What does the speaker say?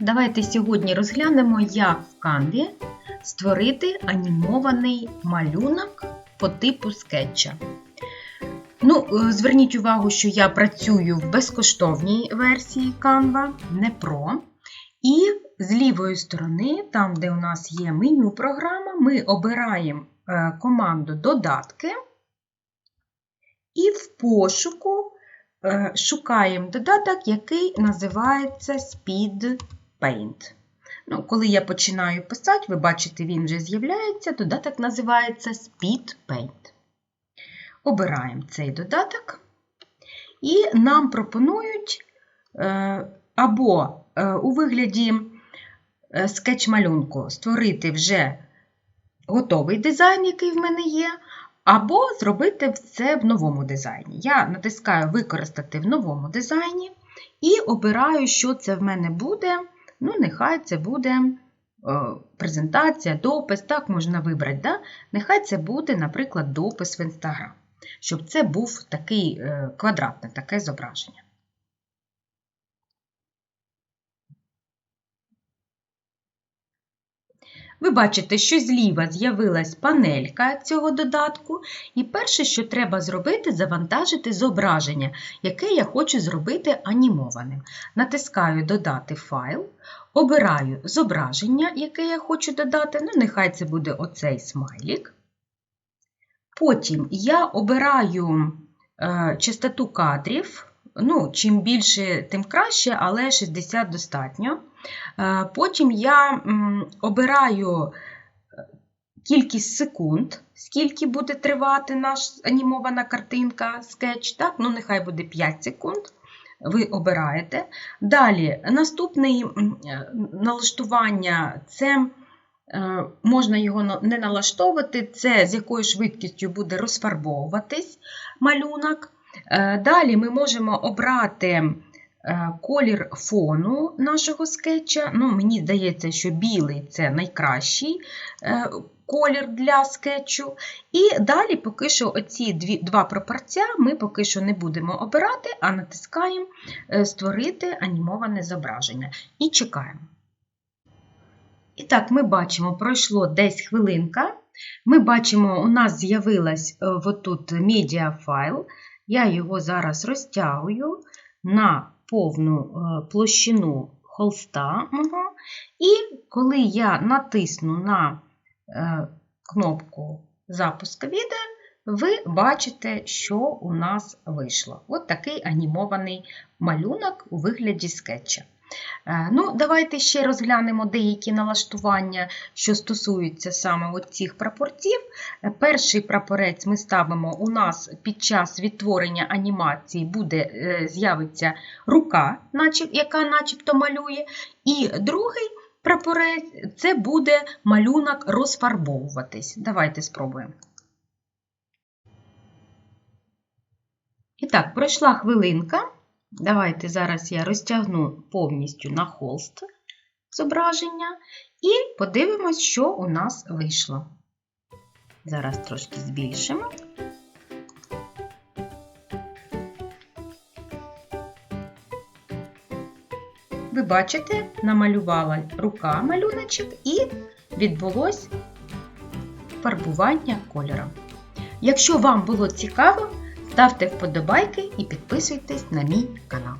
Давайте сьогодні розглянемо, як в Canva створити анімований малюнок по типу скетча. Ну, е, зверніть увагу, що я працюю в безкоштовній версії Canva, не Pro. І з лівої сторони, там, де у нас є меню програма, ми обираємо е, команду Додатки. І в пошуку е, шукаємо додаток, який називається Speed Paint. Ну, коли я починаю писати, ви бачите, він вже з'являється. Додаток називається Speed Paint. Обираємо цей додаток, і нам пропонують е, або е, у вигляді е, скетч-малюнку створити вже готовий дизайн, який в мене є, або зробити це в новому дизайні. Я натискаю Використати в новому дизайні і обираю, що це в мене буде. Ну, нехай це буде е, презентація, допис, так можна вибрати. Да? Нехай це буде, наприклад, допис в Інстаграм, щоб це був такий е, квадратне таке зображення. Ви бачите, що зліва з'явилась панелька цього додатку, і перше, що треба зробити, завантажити зображення, яке я хочу зробити анімованим. Натискаю Додати файл, обираю зображення, яке я хочу додати, ну, нехай це буде оцей смайлік. Потім я обираю е, частоту кадрів. Ну, Чим більше, тим краще, але 60 достатньо. Е, Потім я обираю кількість секунд, скільки буде тривати наша анімована картинка, скетч. Так? Ну, нехай буде 5 секунд. Ви обираєте. Далі, наступне е, налаштування це. Е, Можна його не налаштовувати, це з якою швидкістю буде розфарбовуватись малюнок. Е, Далі ми можемо обрати е, колір фону нашого скетча. Ну, мені здається, що білий це найкращий е, колір для скетчу. І далі поки що оці дві, два пропорція ми поки що не будемо обирати, а натискаємо Створити анімоване зображення і чекаємо. І так, ми бачимо, пройшло десь хвилинка. Ми бачимо, у нас з'явилась медіафайл. Я його зараз розтягую на повну е, площину холста. мого. І коли я натисну на е, кнопку запуск відео, ви бачите, що у нас вийшло. От такий анімований малюнок у вигляді скетча. Е, Ну, Давайте ще розглянемо деякі налаштування, що стосуються саме цих прапорців. Е, Перший прапорець ми ставимо у нас під час відтворення анімації буде е, з'явиться рука, яка начебто малює. І другий прапорець це буде малюнок розфарбовуватись. Давайте спробуємо. І так, пройшла хвилинка. Давайте зараз я розтягну повністю на холст зображення і подивимось, що у нас вийшло. Зараз трошки збільшимо. Ви бачите, намалювала рука малюночок і відбулось фарбування кольором. Якщо вам було цікаво, ставте вподобайки і підписуйтесь на мій канал.